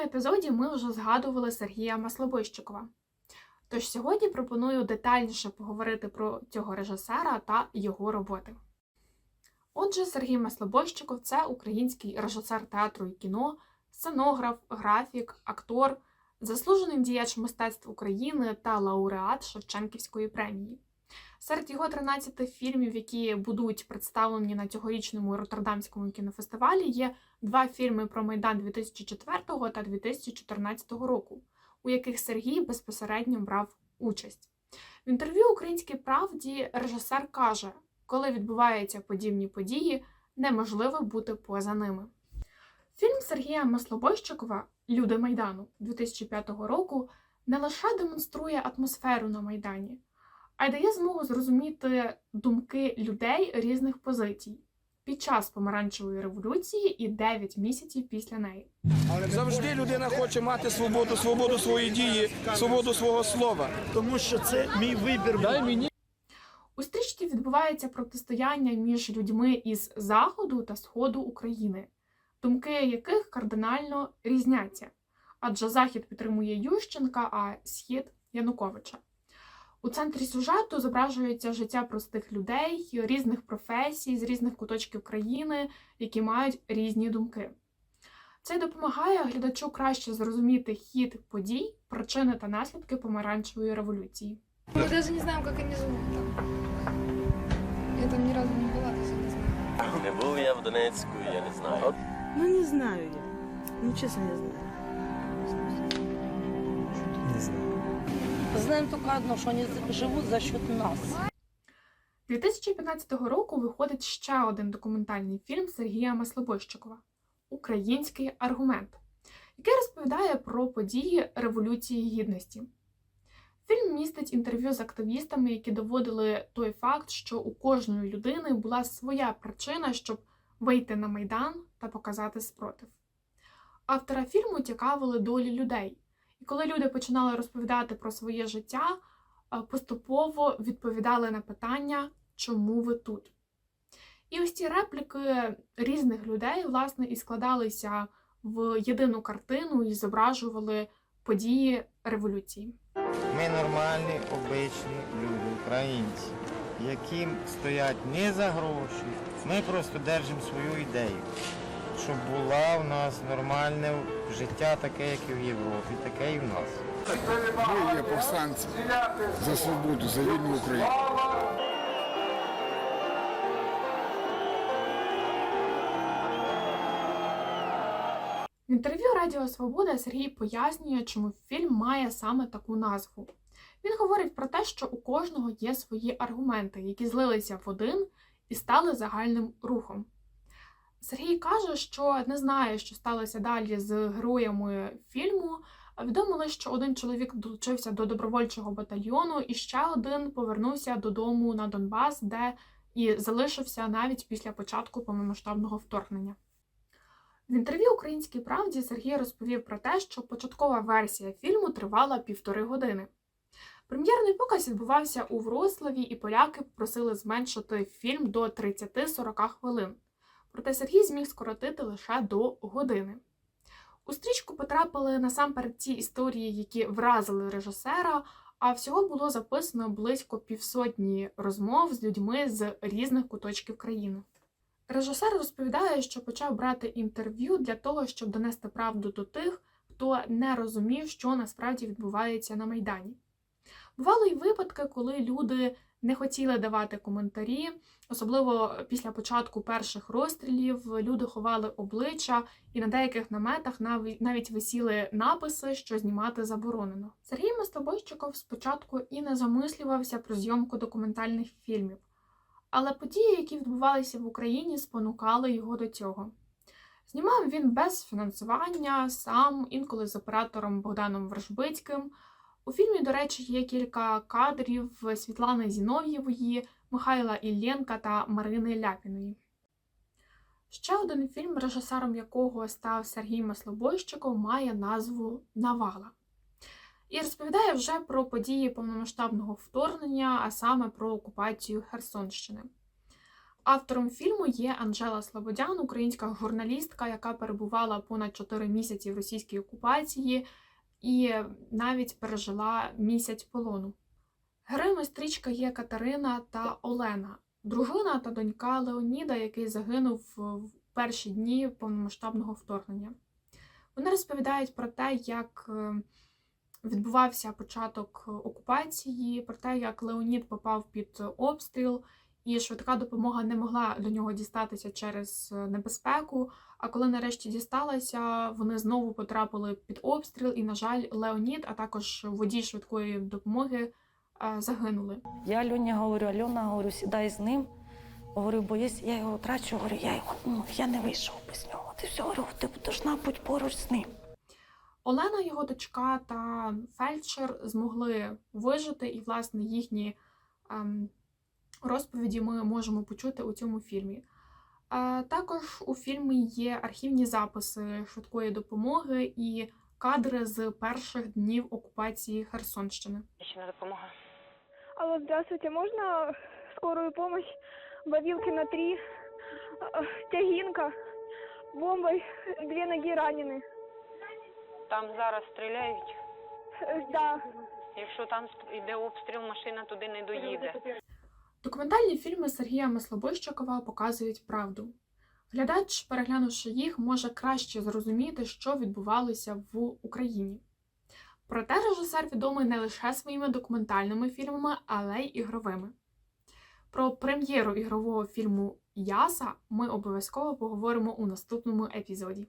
епізоді ми вже згадували Сергія Маслобойщикова. Тож сьогодні пропоную детальніше поговорити про цього режисера та його роботи. Отже, Сергій Маслобойщиков це український режисер театру і кіно, сценограф, графік, актор, заслужений діяч мистецтв України та лауреат Шевченківської премії. Серед його 13 фільмів, які будуть представлені на цьогорічному Роттердамському кінофестивалі, є два фільми про Майдан 2004 та 2014 року, у яких Сергій безпосередньо брав участь. В інтерв'ю Українській правді режисер каже, коли відбуваються подібні події, неможливо бути поза ними. Фільм Сергія Маслобойщикова Люди Майдану 2005 року не лише демонструє атмосферу на Майдані, а й дає змогу зрозуміти думки людей різних позицій під час помаранчевої революції і 9 місяців після неї. Завжди людина хоче мати свободу, свободу своєї дії, свободу свого слова. тому що це мій вибір. Дай мені. У стрічці відбувається протистояння між людьми із заходу та сходу України, думки яких кардинально різняться, адже захід підтримує Ющенка, а схід Януковича. У центрі сюжету зображується життя простих людей, різних професій з різних куточків країни, які мають різні думки. Це допомагає глядачу краще зрозуміти хід подій, причини та наслідки помаранчевої революції. Мы даже не как они живут там. Я там ни разу не была, даже не знаю. Не був я в Донецьку, я не знаю. Ну, не знаю я. Ну, честно, не знаю. Не знаю. Знаем только одно, что они живут за счет нас. 2015 року виходить ще один документальний фільм Сергія Маслобойщикова Український аргумент, який розповідає про події Революції Гідності. Фільм містить інтерв'ю з активістами, які доводили той факт, що у кожної людини була своя причина, щоб вийти на майдан та показати спротив. Автора фільму цікавили долі людей, і коли люди починали розповідати про своє життя, е, поступово відповідали на питання, чому ви тут. І ось ці репліки різних людей, власне, і складалися в єдину картину і зображували події революції. Ми нормальні, обичні люди, українці, які стоять не за гроші. Ми просто держимо свою ідею, щоб була в нас нормальне життя, таке, як і в Європі, таке і в нас. Ми є повстанці за свободу, за вільну Україну. В інтерв'ю Радіо Свобода Сергій пояснює, чому фільм має саме таку назву. Він говорить про те, що у кожного є свої аргументи, які злилися в один і стали загальним рухом. Сергій каже, що не знає, що сталося далі з героями фільму. Відомо лише, що один чоловік долучився до добровольчого батальйону, і ще один повернувся додому на Донбас, де і залишився навіть після початку повномасштабного вторгнення. В інтерв'ю Українській правді Сергій розповів про те, що початкова версія фільму тривала півтори години. Прем'єрний показ відбувався у Вроцлаві, і поляки просили зменшити фільм до 30-40 хвилин. Проте Сергій зміг скоротити лише до години. У стрічку потрапили насамперед ті історії, які вразили режисера, а всього було записано близько півсотні розмов з людьми з різних куточків країни. Режисер розповідає, що почав брати інтерв'ю для того, щоб донести правду до тих, хто не розумів, що насправді відбувається на Майдані. Бували й випадки, коли люди не хотіли давати коментарі, особливо після початку перших розстрілів люди ховали обличчя, і на деяких наметах навіть висіли написи, що знімати заборонено. Сергій Мастобойчиков спочатку і не замислювався про зйомку документальних фільмів, але події, які відбувалися в Україні, спонукали його до цього. Знімав він без фінансування, сам, інколи з оператором Богданом Вершбицьким. У фільмі, до речі, є кілька кадрів Світлани Зінов'євої, Михайла Іллєнка та Марини Ляпіної. Ще один фільм, режисером якого став Сергій Маслобойщиков, має назву Навала. І розповідає вже про події повномасштабного вторгнення, а саме про окупацію Херсонщини. Автором фільму є Анжела Слободян, українська журналістка, яка перебувала понад 4 місяці в російській окупації і навіть пережила місяць полону. Героями стрічка є Катерина та Олена, дружина та донька Леоніда, який загинув в перші дні повномасштабного вторгнення. Вони розповідають про те, як е, відбувався початок окупації, про те, як Леонід попав під обстріл, і швидка допомога не могла до нього дістатися через е, небезпеку. А коли нарешті дісталася, вони знову потрапили під обстріл, і, на жаль, Леонід, а також водій швидкої допомоги е, загинули. Я Альоні говорю, Альона, говорю, сідай з ним. Говорю, бо якщо я його втрачу, говорю, я його ну, я не вийшов без нього. Ти все говорю, ти должна бути поруч з ним. Олена, його дочка та фельдшер змогли вижити, і, власне, їхні ем, розповіді ми можемо почути у цьому фільмі. Е, також у фільмі є архівні записи швидкої допомоги і кадри з перших днів окупації Херсонщини. допомога. Алло, здравствуйте, можно скорую помощь? Бавилки на три, э, тягинка, бомбой, две ноги ранены. Там зараз стріляють. Э, Да, Якщо там йде обстріл, машина туди не доїде. Документальні фільми Сергія Маслобищакова показують правду. Глядач, переглянувши їх, може краще зрозуміти, що відбувалося в Україні. Проте режисер відомий не лише своїми документальними фільмами, але й ігровими. Про прем'єру ігрового фільму Яса ми обов'язково поговоримо у наступному епізоді.